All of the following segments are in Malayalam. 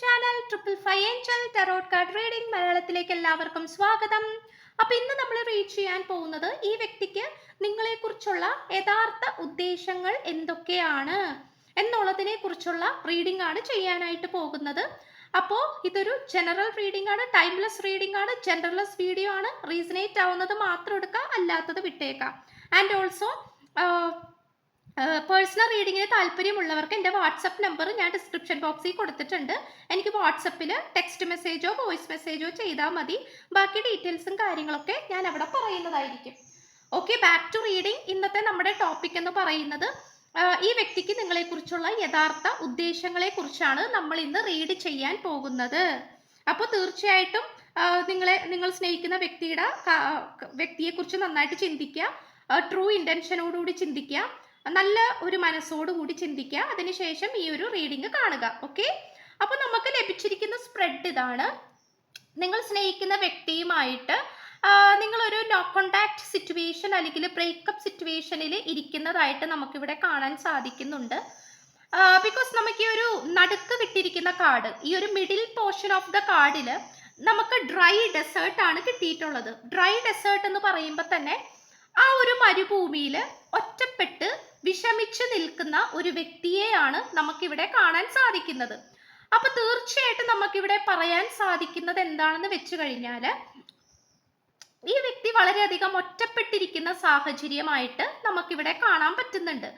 Channel triple five angel tarot card reading മലയാളത്തിലേക്ക് എല്ലാവർക്കും സ്വാഗതം. അപ്പൊ ഇന്ന് നമ്മൾ റീഡ് ചെയ്യാൻ പോകുന്നത് ഈ വ്യക്തിക്ക് നിങ്ങളെക്കുറിച്ചുള്ള യഥാർത്ഥ ഉദ്ദേശങ്ങൾ എന്തൊക്കെയാണ് എന്നുള്ളതിനെ കുറിച്ചുള്ള റീഡിംഗ് ആണ് ചെയ്യാനായിട്ട് പോകുന്നത്. അപ്പോൾ ഇതൊരു ജനറൽ റീഡിംഗ് ആണ് ടൈംലെസ് റീഡിംഗ് ആണ് ജനറൽലെസ് വീഡിയോ ആണ്. റീസണേറ്റ് ആവുന്നത് മാത്രം എടുക്കാം അല്ലാത്തത് വിട്ടേക്കാം. ആൻഡ് ഓൾസോ പേഴ്സണൽ റീഡിങ്ങിന് താല്പര്യമുള്ളവർക്ക് എന്റെ വാട്സപ്പ് നമ്പർ ഞാൻ ഡിസ്ക്രിപ്ഷൻ ബോക്സിൽ കൊടുത്തിട്ടുണ്ട്. എനിക്ക് വാട്സപ്പിൽ ടെക്സ്റ്റ് മെസ്സേജോ വോയിസ് മെസ്സേജോ ചെയ്താൽ മതി. ബാക്കി ഡീറ്റെയിൽസും കാര്യങ്ങളൊക്കെ ഞാൻ അവിടെ പറയുന്നതായിരിക്കും. ഓക്കെ ബാക്ക് ടു റീഡിംഗ് ഇന്നത്തെ നമ്മുടെ ടോപ്പിക് എന്ന് പറയുന്നത് ഈ വ്യക്തിക്ക് നിങ്ങളെക്കുറിച്ചുള്ള യഥാർത്ഥ ഉദ്ദേശങ്ങളെ കുറിച്ചാണ് നമ്മൾ ഇന്ന് റീഡ് ചെയ്യാൻ പോകുന്നത്. അപ്പോൾ തീർച്ചയായിട്ടും നിങ്ങളെ നിങ്ങൾ സ്നേഹിക്കുന്ന വ്യക്തിയുടെ വ്യക്തിയെക്കുറിച്ച് നന്നായിട്ട് ചിന്തിക്കുക. ട്രൂ ഇന്റൻഷനോടുകൂടി ചിന്തിക്കുക. നല്ല ഒരു മനസ്സോടുകൂടി ചിന്തിക്കുക. അതിനുശേഷം ഈ ഒരു റീഡിങ് കാണുക. ഓക്കെ അപ്പോൾ നമുക്ക് ലഭിച്ചിരിക്കുന്ന സ്പ്രെഡ് ഇതാണ്. നിങ്ങൾ സ്നേഹിക്കുന്ന വ്യക്തിയുമായിട്ട് നിങ്ങളൊരു നോ കോണ്ടാക്ട് സിറ്റുവേഷൻ അല്ലെങ്കിൽ ബ്രേക്കപ്പ് സിറ്റുവേഷനിൽ ഇരിക്കുന്നതായിട്ട് നമുക്കിവിടെ കാണാൻ സാധിക്കുന്നുണ്ട്. ബിക്കോസ് നമുക്ക് ഈ ഒരു നടുക്ക് കിട്ടിയിരിക്കുന്ന കാർഡ് ഈ ഒരു മിഡിൽ പോർഷൻ ഓഫ് ദ കാർഡിൽ നമുക്ക് ഡ്രൈ ഡെസേർട്ട് ആണ് കിട്ടിയിട്ടുള്ളത്. ഡ്രൈ ഡെസേർട്ട് എന്ന് പറയുമ്പോൾ തന്നെ ആ ഒരു മരുഭൂമിയിൽ ഒറ്റപ്പെട്ട് വിഷമിച്ചു നിൽക്കുന്ന ഒരു വ്യക്തിയെയാണ് നമുക്കിവിടെ കാണാൻ സാധിക്കുന്നത്. അപ്പൊ തീർച്ചയായിട്ടും നമുക്കിവിടെ പറയാൻ സാധിക്കുന്നത് എന്താണെന്ന് വെച്ച് കഴിഞ്ഞാൽ ഈ വ്യക്തി വളരെയധികം ഒറ്റപ്പെട്ടിരിക്കുന്ന സാഹചര്യമായിട്ട് നമുക്കിവിടെ കാണാൻ പറ്റുന്നുണ്ട്.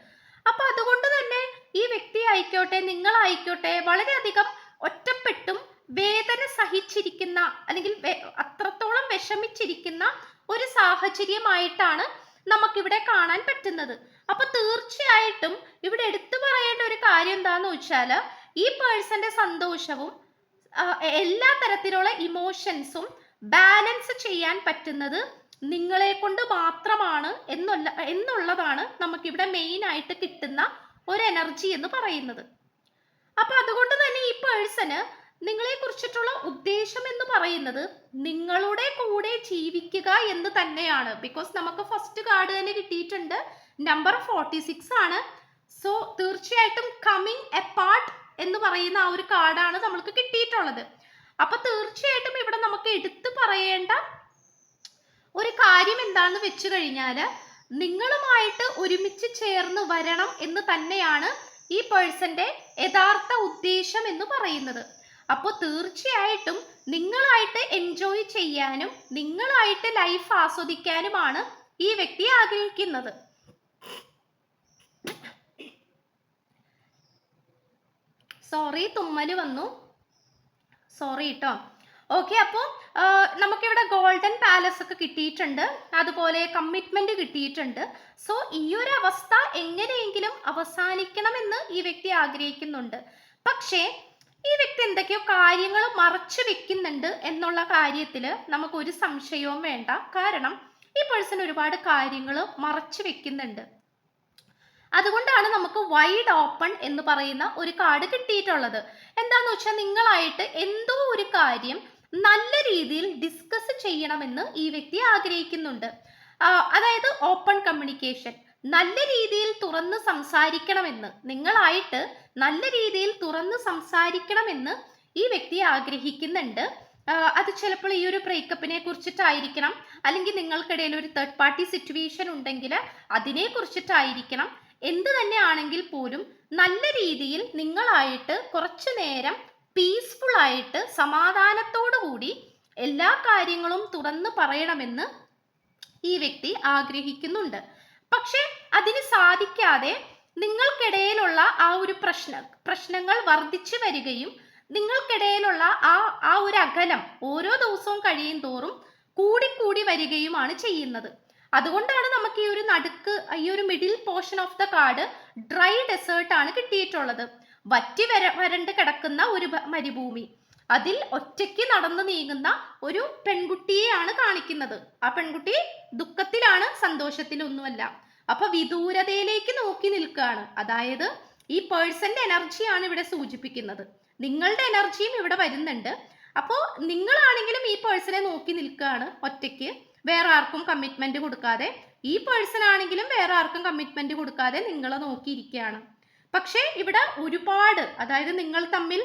അപ്പൊ അതുകൊണ്ട് തന്നെ ഈ വ്യക്തി ആയിക്കോട്ടെ നിങ്ങളായിക്കോട്ടെ വളരെയധികം ഒറ്റപ്പെട്ടും വേദന സഹിച്ചിരിക്കുന്ന അല്ലെങ്കിൽ അത്രത്തോളം വിഷമിച്ചിരിക്കുന്ന ഒരു സാഹചര്യമായിട്ടാണ് നമുക്കിവിടെ കാണാൻ പറ്റുന്നത്. അപ്പൊ തീർച്ചയായിട്ടും ഇവിടെ എടുത്തു പറയേണ്ട ഒരു കാര്യം എന്താന്ന് വെച്ചാൽ ഈ പേഴ്സന്റെ സന്തോഷവും എല്ലാ തരത്തിലുള്ള ഇമോഷൻസും ബാലൻസ് ചെയ്യാൻ പറ്റുന്നത് നിങ്ങളെ കൊണ്ട് മാത്രമാണ് എന്നുള്ള എന്നുള്ളതാണ് നമുക്കിവിടെ മെയിൻ ആയിട്ട് കിട്ടുന്ന ഒരു എനർജി എന്ന് പറയുന്നത്. അപ്പൊ അതുകൊണ്ട് തന്നെ ഈ പേഴ്സണ് നിങ്ങളെ കുറിച്ചിട്ടുള്ള ഉദ്ദേശം എന്ന് പറയുന്നത് നിങ്ങളുടെ കൂടെ ജീവിക്കുക എന്ന് തന്നെയാണ്. ബിക്കോസ് നമുക്ക് ഫസ്റ്റ് കാർഡ് തന്നെ കിട്ടിയിട്ടുണ്ട്. നമ്പർ ഫോർട്ടി സിക്സ് ആണ്. സോ തീർച്ചയായിട്ടും കമ്മിങ് എപ്പാർട്ട് എന്ന് പറയുന്ന ആ ഒരു കാർഡാണ് നമ്മൾക്ക് കിട്ടിയിട്ടുള്ളത്. അപ്പൊ തീർച്ചയായിട്ടും ഇവിടെ നമുക്ക് എടുത്തു പറയേണ്ട ഒരു കാര്യം എന്താണെന്ന് വെച്ച് കഴിഞ്ഞാൽ നിങ്ങളുമായിട്ട് ഒരുമിച്ച് ചേർന്ന് വരണം എന്ന് തന്നെയാണ് ഈ പേഴ്സന്റെ യഥാർത്ഥ ഉദ്ദേശം എന്ന് പറയുന്നത്. അപ്പോൾ തീർച്ചയായിട്ടും നിങ്ങളായിട്ട് എൻജോയ് ചെയ്യാനും നിങ്ങളായിട്ട് ലൈഫ് ആസ്വദിക്കാനുമാണ് ഈ വ്യക്തി ആഗ്രഹിക്കുന്നത്. സോറി തുമ്മൽ വന്നു. സോറി കേട്ടോ ഓക്കെ അപ്പോൾ നമുക്കിവിടെ ഗോൾഡൻ പാലസ് ഒക്കെ കിട്ടിയിട്ടുണ്ട്. അതുപോലെ കമ്മിറ്റ്മെന്റ് കിട്ടിയിട്ടുണ്ട്. സോ ഈ ഒരു അവസ്ഥ എങ്ങനെയെങ്കിലും അവസാനിക്കണമെന്ന് ഈ വ്യക്തി ആഗ്രഹിക്കുന്നുണ്ട്. പക്ഷേ ഈ വ്യക്തി എന്തൊക്കെയോ കാര്യങ്ങൾ മറച്ചു വെക്കുന്നുണ്ട് എന്നുള്ള കാര്യത്തിൽ നമുക്ക് ഒരു സംശയവും വേണ്ട. കാരണം ഈ പേഴ്സൺ ഒരുപാട് കാര്യങ്ങൾ മറച്ചു വെക്കുന്നുണ്ട്. അതുകൊണ്ടാണ് നമുക്ക് വൈഡ് ഓപ്പൺ എന്ന് പറയുന്ന ഒരു കാർഡ് കിട്ടിയിട്ടുള്ളത്. എന്താന്ന് വെച്ചാൽ നിങ്ങളായിട്ട് എന്തോ ഒരു കാര്യം നല്ല രീതിയിൽ ഡിസ്കസ് ചെയ്യണമെന്ന് ഈ വ്യക്തി ആഗ്രഹിക്കുന്നുണ്ട്. അതായത് ഓപ്പൺ കമ്മ്യൂണിക്കേഷൻ നല്ല രീതിയിൽ തുറന്ന് സംസാരിക്കണമെന്ന് നിങ്ങളായിട്ട് നല്ല രീതിയിൽ തുറന്ന് സംസാരിക്കണമെന്ന് ഈ വ്യക്തി ആഗ്രഹിക്കുന്നുണ്ട്. അത് ചിലപ്പോൾ ഈ ഒരു ബ്രേക്കപ്പിനെ കുറിച്ചിട്ടായിരിക്കണം. അല്ലെങ്കിൽ നിങ്ങൾക്കിടയിൽ ഒരു തേർഡ് പാർട്ടി സിറ്റുവേഷൻ ഉണ്ടെങ്കിൽ അതിനെ കുറിച്ചിട്ടായിരിക്കണം. എന്ത് തന്നെ ആണെങ്കിൽ പോലും നല്ല രീതിയിൽ നിങ്ങളായിട്ട് കുറച്ചു നേരം പീസ്ഫുൾ ആയിട്ട് സമാധാനത്തോടു കൂടി എല്ലാ കാര്യങ്ങളും തുറന്ന് പറയണമെന്ന് ഈ വ്യക്തി ആഗ്രഹിക്കുന്നുണ്ട്. പക്ഷെ അതിന് സാധിക്കാതെ നിങ്ങൾക്കിടയിലുള്ള ആ ഒരു പ്രശ്നം പ്രശ്നങ്ങൾ വർദ്ധിച്ചു വരികയും നിങ്ങൾക്കിടയിലുള്ള ആ ആ ഒരു അകലം ഓരോ ദിവസവും കഴിയും തോറും കൂടിക്കൂടി വരികയുമാണ് ചെയ്യുന്നത്. അതുകൊണ്ടാണ് നമുക്ക് ഈ ഒരു നടുക്ക് ഈ ഒരു middle portion of the card dry desert ആണ് കിട്ടിയിട്ടുള്ളത്. വറ്റി വര വരണ്ട് കിടക്കുന്ന ഒരു മരുഭൂമി. അതിൽ ഒറ്റയ്ക്ക് നടന്നു നീങ്ങുന്ന ഒരു പെൺകുട്ടിയെയാണ് കാണിക്കുന്നത്. ആ പെൺകുട്ടി ദുഃഖത്തിലാണ് സന്തോഷത്തിലൊന്നുമല്ല. അപ്പൊ വിദൂരതയിലേക്ക് നോക്കി നിൽക്കുകയാണ്. അതായത് ഈ പേഴ്സന്റെ എനർജിയാണ് ഇവിടെ സൂചിപ്പിക്കുന്നത്. നിങ്ങളുടെ എനർജിയും ഇവിടെ വരുന്നുണ്ട്. അപ്പോൾ നിങ്ങളാണെങ്കിലും ഈ പേഴ്സണെ നോക്കി നിൽക്കുകയാണ് ഒറ്റയ്ക്ക്. വേറെ ആർക്കും കമ്മിറ്റ്മെന്റ് കൊടുക്കാതെ. ഈ പേഴ്സൺ ആണെങ്കിലും വേറെ ആർക്കും കമ്മിറ്റ്മെന്റ് കൊടുക്കാതെ നിങ്ങളെ നോക്കിയിരിക്കുകയാണ്. പക്ഷേ ഇവിടെ ഒരുപാട് അതായത് നിങ്ങൾ തമ്മിൽ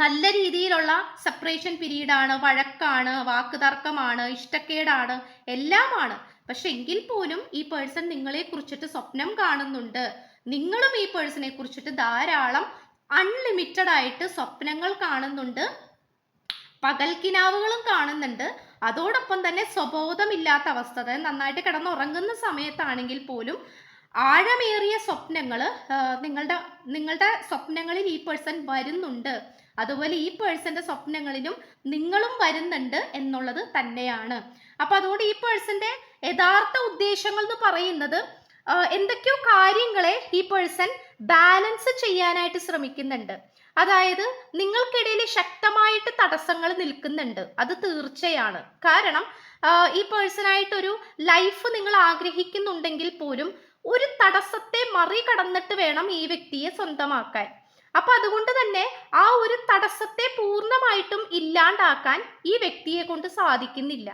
നല്ല രീതിയിലുള്ള സെപ്പറേഷൻ പീരീഡാണ് വഴക്കാണ് വാക്കുതർക്കമാണ് ഇഷ്ടക്കേടാണ് എല്ലാമാണ്. പക്ഷെ എങ്കിൽ പോലും ഈ പേഴ്സൺ നിങ്ങളെ കുറിച്ചിട്ട് സ്വപ്നം കാണുന്നുണ്ട്. നിങ്ങളും ഈ പേഴ്സണെ കുറിച്ചിട്ട് ധാരാളം അൺലിമിറ്റഡ് ആയിട്ട് സ്വപ്നങ്ങൾ കാണുന്നുണ്ട്. പകൽക്കിനാവുകളും കാണുന്നുണ്ട്. അതോടൊപ്പം തന്നെ സ്വബോധമില്ലാത്ത അവസ്ഥ അതായത് നന്നായിട്ട് കിടന്നുറങ്ങുന്ന സമയത്താണെങ്കിൽ പോലും ആഴമേറിയ സ്വപ്നങ്ങൾ നിങ്ങളുടെ നിങ്ങളുടെ സ്വപ്നങ്ങളിൽ ഈ പേഴ്സൺ വരുന്നുണ്ട്. അതുപോലെ ഈ പേഴ്സന്റെ സ്വപ്നങ്ങളിലും നിങ്ങളും വരുന്നുണ്ട് എന്നുള്ളത് തന്നെയാണ്. അപ്പൊ അതുകൊണ്ട് ഈ പേഴ്സന്റെ യഥാർത്ഥ ഉദ്ദേശങ്ങൾ എന്ന് പറയുന്നത് എന്തൊക്കെയോ കാര്യങ്ങളെ ഈ പേഴ്സൺ ബാലൻസ് ചെയ്യാനായിട്ട് ശ്രമിക്കുന്നുണ്ട്. അതായത് നിങ്ങൾക്കിടയിൽ ശക്തമായിട്ട് തടസ്സങ്ങൾ നിൽക്കുന്നുണ്ട്. അത് തീർച്ചയാണ്. കാരണം ഈ പേഴ്സണായിട്ടൊരു ലൈഫ് നിങ്ങൾ ആഗ്രഹിക്കുന്നുണ്ടെങ്കിൽ പോലും ഒരു തടസ്സത്തെ മറികടന്നിട്ട് വേണം ഈ വ്യക്തിയെ സ്വന്തമാക്കാൻ. അപ്പൊ അതുകൊണ്ട് തന്നെ ആ ഒരു തടസ്സത്തെ പൂർണമായിട്ടും ഇല്ലാണ്ടാക്കാൻ ഈ വ്യക്തിയെ കൊണ്ട് സാധിക്കുന്നില്ല.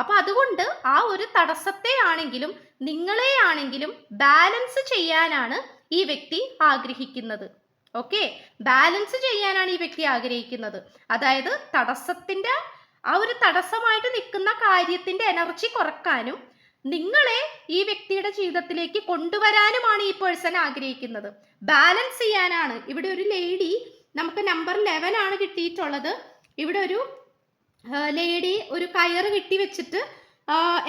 അപ്പൊ അതുകൊണ്ട് ആ ഒരു തടസ്സത്തെ ആണെങ്കിലും നിങ്ങളെ ആണെങ്കിലും ബാലൻസ് ചെയ്യാനാണ് ഈ വ്യക്തി ആഗ്രഹിക്കുന്നത്. ഓക്കെ? ബാലൻസ് ചെയ്യാനാണ് ഈ വ്യക്തി ആഗ്രഹിക്കുന്നത്. അതായത് തടസ്സത്തിന്റെ ആ ഒരു തടസ്സമായിട്ട് നിൽക്കുന്ന കാര്യത്തിന്റെ എനർജി കുറക്കാനും നിങ്ങളെ ഈ വ്യക്തിയുടെ ജീവിതത്തിലേക്ക് കൊണ്ടുവരാനുമാണ് ഈ പേഴ്സൺ ആഗ്രഹിക്കുന്നത്. ബാലൻസ് ചെയ്യാനാണ്. ഇവിടെ ഒരു ലേഡി നമുക്ക് നമ്പർ ലെവൻ ആണ് കിട്ടിയിട്ടുള്ളത്. ഇവിടെ ഒരു ലേഡി ഒരു കയറ് കെട്ടി വെച്ചിട്ട്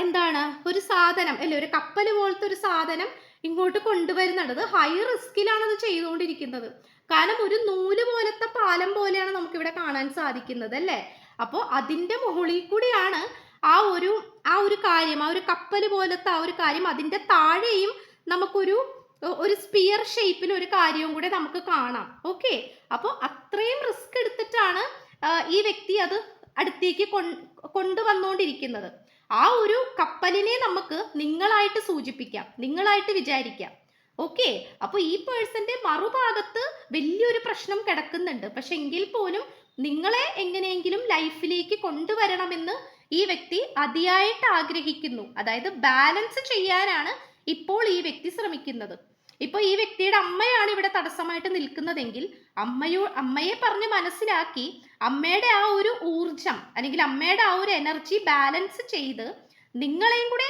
എന്താണ് ഒരു സാധനം അല്ലെ ഒരു കപ്പൽ പോലത്തെ ഒരു സാധനം ഇങ്ങോട്ട് കൊണ്ടുവരുന്നുണ്ട്. അത് ഹൈ റിസ്കിലാണ് അത് ചെയ്തുകൊണ്ടിരിക്കുന്നത്. കാരണം ഒരു നൂൽ പോലത്തെ പാലം പോലെയാണ് നമുക്ക് ഇവിടെ കാണാൻ സാധിക്കുന്നത് അല്ലേ? അപ്പോൾ അതിന്റെ മുകളിൽ കൂടിയാണ് ആ ഒരു ആ ഒരു കാര്യം ആ ഒരു കപ്പൽ പോലത്തെ ആ ഒരു കാര്യം. അതിന്റെ താഴെയും നമുക്കൊരു ഒരു സ്പിയർ ഷേപ്പിൽ ഒരു കാര്യവും കൂടെ നമുക്ക് കാണാം. ഓക്കെ അപ്പോൾ അത്രയും റിസ്ക് എടുത്തിട്ടാണ് ഈ വ്യക്തി അത് അടുത്തേക്ക് കൊണ്ടുവന്നുകൊണ്ടിരിക്കുന്നത് ആ ഒരു കപ്പലിനെ നമുക്ക് നിങ്ങളായിട്ട് സൂചിപ്പിക്കാം നിങ്ങളായിട്ട് വിചാരിക്കാം. ഓക്കെ? അപ്പൊ ഈ പേഴ്സന്റെ മറുഭാഗത്ത് വലിയൊരു പ്രശ്നം കിടക്കുന്നുണ്ട്. പക്ഷെ എങ്കിൽ പോലും നിങ്ങളെ എങ്ങനെയെങ്കിലും ലൈഫിലേക്ക് കൊണ്ടുവരണമെന്ന് ഈ വ്യക്തി അതിയായിട്ട് ആഗ്രഹിക്കുന്നു. അതായത് ബാലൻസ് ചെയ്യാനാണ് ഇപ്പോൾ ഈ വ്യക്തി ശ്രമിക്കുന്നത്. ഇപ്പൊ ഈ വ്യക്തിയുടെ അമ്മയാണ് ഇവിടെ തടസ്സമായിട്ട് നിൽക്കുന്നതെങ്കിൽ അമ്മയോ അമ്മയെ പറഞ്ഞ് മനസ്സിലാക്കി അമ്മയുടെ ആ ഒരു ഊർജം അല്ലെങ്കിൽ അമ്മയുടെ ആ ഒരു എനർജി ബാലൻസ് ചെയ്ത് നിങ്ങളെയും കൂടെ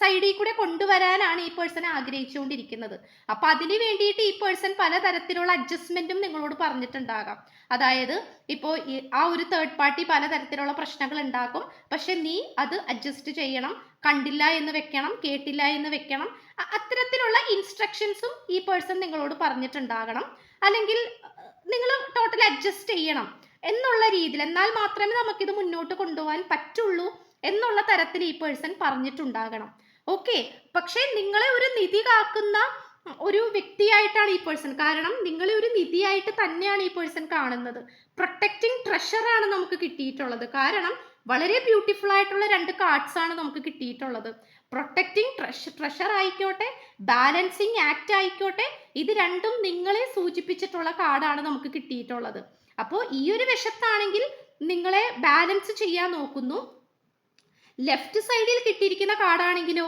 സൈഡിൽ കൂടെ കൊണ്ടുവരാനാണ് ഈ പേഴ്സൺ ആഗ്രഹിച്ചുകൊണ്ടിരിക്കുന്നത്. അപ്പൊ അതിന് വേണ്ടിയിട്ട് ഈ പേഴ്സൺ പലതരത്തിലുള്ള അഡ്ജസ്റ്റ്മെന്റും നിങ്ങളോട് പറഞ്ഞിട്ടുണ്ടാകാം. അതായത് ഇപ്പോ ആ ഒരു തേർഡ് പാർട്ടി പലതരത്തിലുള്ള പ്രശ്നങ്ങൾ ഉണ്ടാക്കും. പക്ഷെ നീ അത് അഡ്ജസ്റ്റ് ചെയ്യണം. കണ്ടില്ല എന്ന് വെക്കണം. കേട്ടില്ല എന്ന് വെക്കണം. അത്തരത്തിലുള്ള ഇൻസ്ട്രക്ഷൻസും ഈ പേഴ്സൺ നിങ്ങളോട് പറഞ്ഞിട്ടുണ്ടാകണം. അല്ലെങ്കിൽ നിങ്ങൾ ടോട്ടൽ അഡ്ജസ്റ്റ് ചെയ്യണം. എന്നുള്ള രീതിയിൽ എന്നാൽ മാത്രമേ നമുക്കിത് മുന്നോട്ട് കൊണ്ടുപോകാൻ പറ്റുള്ളൂ. എന്നുള്ള തരത്തിൽ ഈ പേഴ്സൺ പറഞ്ഞിട്ടുണ്ടാകണം. ഓക്കെ പക്ഷേ നിങ്ങളെ ഒരു നിധി കാക്കുന്ന ഒരു വ്യക്തിയായിട്ടാണ് ഈ പേഴ്സൺ കാരണം നിങ്ങളെ ഒരു നിധിയായിട്ട് തന്നെയാണ് ഈ പേഴ്സൺ കാണുന്നത്. പ്രൊട്ടക്റ്റിംഗ് ട്രഷർ ആണ് നമുക്ക് കിട്ടിയിട്ടുള്ളത്. കാരണം വളരെ ബ്യൂട്ടിഫുൾ ആയിട്ടുള്ള രണ്ട് കാർഡ്സ് ആണ് നമുക്ക് കിട്ടിയിട്ടുള്ളത്. പ്രൊട്ടക്റ്റിംഗ് ട്രഷ ട്രഷർ ആയിക്കോട്ടെ ബാലൻസിങ് ആക്ട് ആയിക്കോട്ടെ ഇത് രണ്ടും നിങ്ങളെ സൂചിപ്പിച്ചിട്ടുള്ള കാർഡാണ് നമുക്ക് കിട്ടിയിട്ടുള്ളത്. അപ്പോൾ ഈ ഒരു വശത്താണെങ്കിൽ നിങ്ങളെ ബാലൻസ് ചെയ്യാൻ നോക്കുന്നു. ലെഫ്റ്റ് സൈഡിൽ കിട്ടിയിരിക്കുന്ന കാർഡാണെങ്കിലോ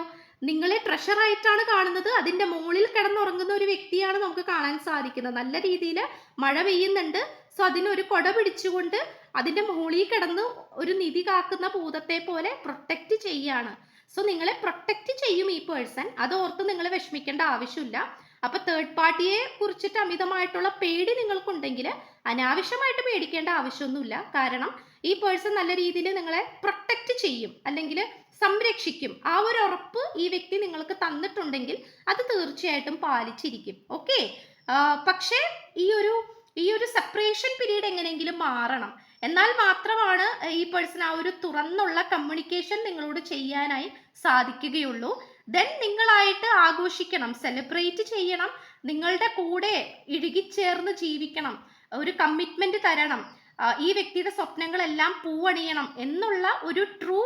നിങ്ങളെ ട്രഷർ ആയിട്ടാണ് കാണുന്നത്. അതിന്റെ മുകളിൽ കിടന്നുറങ്ങുന്ന ഒരു വ്യക്തിയാണ് നമുക്ക് കാണാൻ സാധിക്കുന്നത്. നല്ല രീതിയിൽ മഴ പെയ്യുന്നുണ്ട്. സോ അതിനൊരു കൊട പിടിച്ചുകൊണ്ട് അതിന്റെ മുകളിൽ കിടന്ന് ഒരു നിധി കാക്കുന്ന ഭൂതത്തെ പോലെ പ്രൊട്ടക്റ്റ് ചെയ്യാണ്. സോ നിങ്ങളെ പ്രൊട്ടക്റ്റ് ചെയ്യും ഈ പേഴ്സൺ. അത് ഓർത്ത് നിങ്ങൾ വിഷമിക്കേണ്ട ആവശ്യമില്ല. അപ്പൊ തേർഡ് പാർട്ടിയെ കുറിച്ചിട്ട് അമിതമായിട്ടുള്ള പേടി നിങ്ങൾക്കുണ്ടെങ്കിൽ അനാവശ്യമായിട്ട് പേടിക്കേണ്ട ആവശ്യമൊന്നുമില്ല. കാരണം ഈ പേഴ്സൺ നല്ല രീതിയിൽ നിങ്ങളെ പ്രൊട്ടക്റ്റ് ചെയ്യും അല്ലെങ്കിൽ സംരക്ഷിക്കും. ആ ഒരു ഉറപ്പ് ഈ വ്യക്തി നിങ്ങൾക്ക് തന്നിട്ടുണ്ടെങ്കിൽ അത് തീർച്ചയായിട്ടും പാലിച്ചിരിക്കും. ഓക്കെ പക്ഷേ ഈ ഒരു ഈ ഒരു സെപ്പറേഷൻ പീരീഡ് എങ്ങനെയെങ്കിലും മാറണം. എന്നാൽ മാത്രമാണ് ഈ പേഴ്സൺ ആ ഒരു തുറന്നുള്ള കമ്മ്യൂണിക്കേഷൻ നിങ്ങളോട് ചെയ്യാനായി സാധിക്കുകയുള്ളൂ. ദെൻ നിങ്ങളായിട്ട് ആഘോഷിക്കണം സെലിബ്രേറ്റ് ചെയ്യണം നിങ്ങളുടെ കൂടെ ഇഴുകിച്ചേർന്ന് ജീവിക്കണം ഒരു കമ്മിറ്റ്മെന്റ് തരണം. ഈ വ്യക്തിയുടെ സ്വപ്നങ്ങളെല്ലാം പൂവണിയണം എന്നുള്ള ഒരു ട്രൂ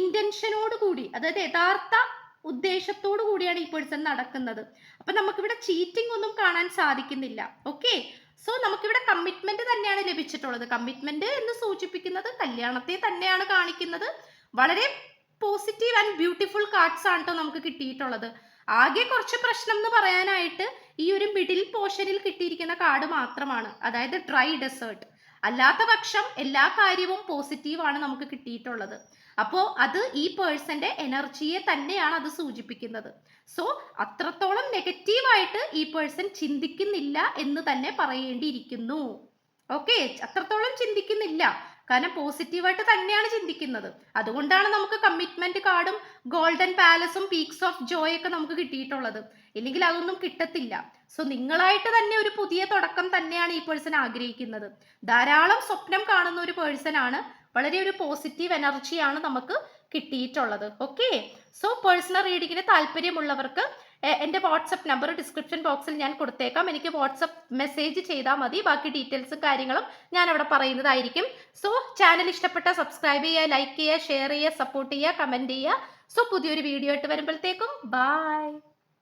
ഇന്റൻഷനോട് കൂടി അതായത് യഥാർത്ഥ ഉദ്ദേശത്തോടു കൂടിയാണ് ഈ പേഴ്സൺ നടക്കുന്നത്. അപ്പൊ നമുക്കിവിടെ ചീറ്റിംഗ് ഒന്നും കാണാൻ സാധിക്കുന്നില്ല. ഓക്കെ സോ നമുക്കിവിടെ കമ്മിറ്റ്മെന്റ് തന്നെയാണ് ലഭിച്ചിട്ടുള്ളത്. കമ്മിറ്റ്മെന്റ് എന്ന് സൂചിപ്പിക്കുന്നത് കല്യാണത്തെ തന്നെയാണ് കാണിക്കുന്നത്. വളരെ പോസിറ്റീവ് ആൻഡ് ബ്യൂട്ടിഫുൾ കാർഡ്സ് ആണ് കേട്ടോ നമുക്ക് കിട്ടിയിട്ടുള്ളത്. ആകെ കുറച്ച് പ്രശ്നം എന്ന് പറയാനായിട്ട് ഈ ഒരു മിഡിൽ പോർഷനിൽ കിട്ടിയിരിക്കുന്ന കാർഡ് മാത്രമാണ്. അതായത് ഡ്രൈ ഡെസേർട്ട് അല്ലാത്ത പക്ഷം എല്ലാ കാര്യവും പോസിറ്റീവാണ് നമുക്ക് കിട്ടിയിട്ടുള്ളത്. അപ്പോൾ അത് ഈ പേഴ്സന്റെ എനർജിയെ തന്നെയാണ് അത് സൂചിപ്പിക്കുന്നത്. സോ അത്രത്തോളം നെഗറ്റീവായിട്ട് ഈ പേഴ്സൺ ചിന്തിക്കുന്നില്ല എന്ന് തന്നെ പറയേണ്ടിയിരിക്കുന്നു. ഓക്കെ അത്രത്തോളം ചിന്തിക്കുന്നില്ല. കാരണം പോസിറ്റീവായിട്ട് തന്നെയാണ് ചിന്തിക്കുന്നത്. അതുകൊണ്ടാണ് നമുക്ക് കമ്മിറ്റ്മെന്റ് കാർഡും ഗോൾഡൻ പാലസും പീക്സ് ഓഫ് ജോയ് ഒക്കെ നമുക്ക് കിട്ടിയിട്ടുള്ളത്. ഇല്ലെങ്കിൽ അതൊന്നും കിട്ടത്തില്ല. സോ നിങ്ങളായിട്ട് തന്നെ ഒരു പുതിയ തുടക്കം തന്നെയാണ് ഈ പേഴ്സൺ ആഗ്രഹിക്കുന്നത്. ധാരാളം സ്വപ്നം കാണുന്ന ഒരു പേഴ്സൺ ആണ്. വളരെ ഒരു പോസിറ്റീവ് എനർജിയാണ് നമുക്ക് കിട്ടിയിട്ടുള്ളത്. ഓക്കെ സോ പേഴ്സണൽ റീഡിങ്ങിന് താല്പര്യമുള്ളവർക്ക് എന്റെ വാട്സപ്പ് നമ്പർ ഡിസ്ക്രിപ്ഷൻ ബോക്സിൽ ഞാൻ കൊടുത്തേക്കാം. എനിക്ക് വാട്സപ്പ് മെസ്സേജ് ചെയ്താൽ മതി. ബാക്കി ഡീറ്റെയിൽസും കാര്യങ്ങളും ഞാൻ അവിടെ പറയുന്നതായിരിക്കും. സോ ചാനൽ ഇഷ്ടപ്പെട്ട സബ്സ്ക്രൈബ് ചെയ്യുക ലൈക്ക് ചെയ്യുക ഷെയർ ചെയ്യുക സപ്പോർട്ട് ചെയ്യുക കമന്റ് ചെയ്യുക. സോ പുതിയൊരു വീഡിയോ ആയിട്ട് വരുമ്പോഴത്തേക്കും ബൈ.